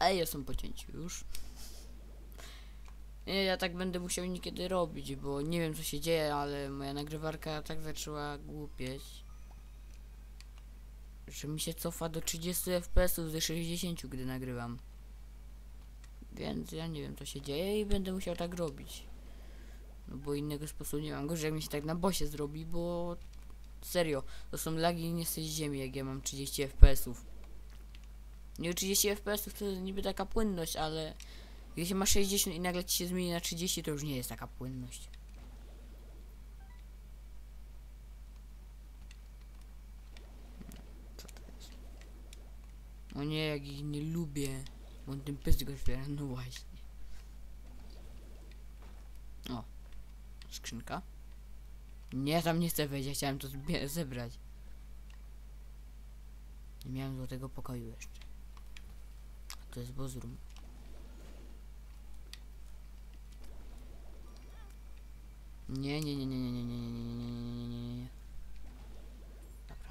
Ale ja są pocięci już. Ja tak będę musiał niekiedy robić, bo nie wiem co się dzieje, ale moja nagrywarka tak zaczęła głupieć. Że mi się cofa do 30 fps ze 60, gdy nagrywam. Więc ja nie wiem co się dzieje i będę musiał tak robić. No bo innego sposobu nie mam. Gorzej jak mi się tak na bosie zrobi, bo serio, to są lagi nie z ziemi, jak ja mam 30 fps-ów. Nie 30 fps to jest niby taka płynność, ale jeśli się ma 60 i nagle ci się zmieni na 30, to już nie jest taka płynność. Co to jest? O nie, jak ich nie lubię. Bo on ten pysk go otwiera, no właśnie. O. Skrzynka. Nie, tam nie chcę wejść, ja chciałem to zebrać. Nie miałem złotego pokoju jeszcze. To jest bozrum. Nie, nie, nie, nie, nie, nie, nie, nie, nie, nie, nie, nie, nie, nie. Dobra.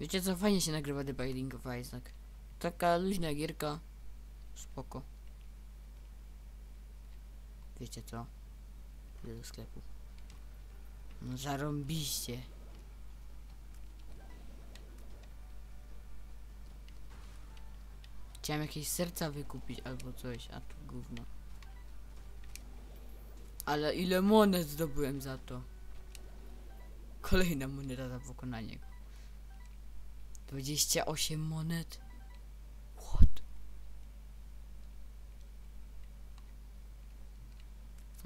Wiecie co, fajnie się nagrywa The Binding of Isaac. Taka luźna gierka. Spoko. Wiecie co? Idę do sklepu. No zarąbiście. Chciałem jakieś serca wykupić albo coś, a tu gówno. Ale ile monet zdobyłem za to? Kolejna moneta za pokonanie go. 28 monet? What?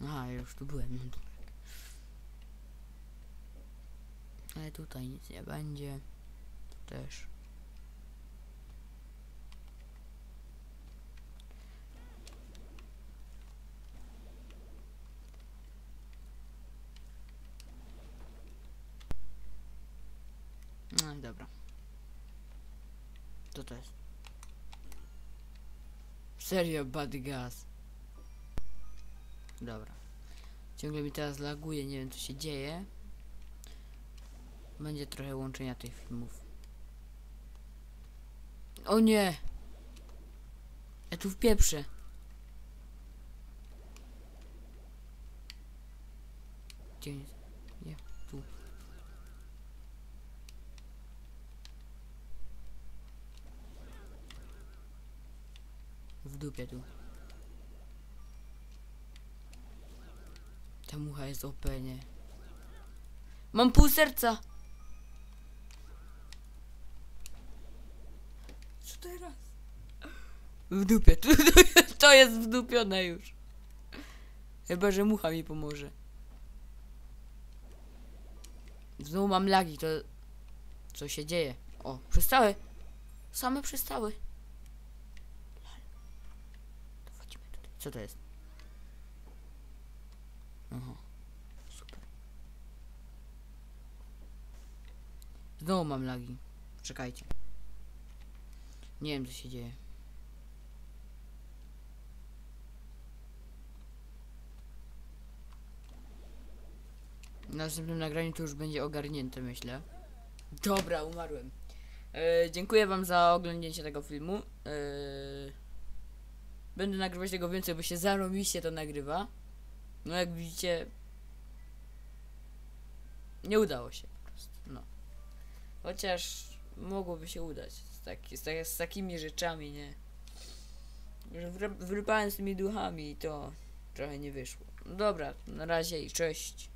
A, już tu byłem. Ale tutaj nic nie będzie. Też. No i dobra. Co to jest? Serio, bad gas. Dobra. Ciągle mi teraz laguje, nie wiem co się dzieje. Będzie trochę łączenia tych filmów. O nie! Ja tu wpieprzę. Gdzie jest? Nie, tu. W dupie tu. Ta mucha jest OP, nie? Mam pół serca! Co teraz? W dupie, tu, to jest wdupione już. Chyba, że mucha mi pomoże. Znowu mam lagi, to... Co się dzieje? O, przestały. Same przestały. Lol. To wchodzimy tutaj. Co to jest? Aha. Super. Znowu mam lagi. Czekajcie. Nie wiem co się dzieje. W następnym nagraniu to już będzie ogarnięte, myślę. Dobra, umarłem. E, dziękuję wam za oglądnięcie tego filmu. E, będę nagrywać tego więcej, bo się zarobiście to nagrywa. No jak widzicie... Nie udało się po prostu, no. Chociaż mogłoby się udać z, taki, z, z takimi rzeczami, nie? Że wry- Wyrypałem z tymi duchami i to trochę nie wyszło. Dobra, na razie i cześć.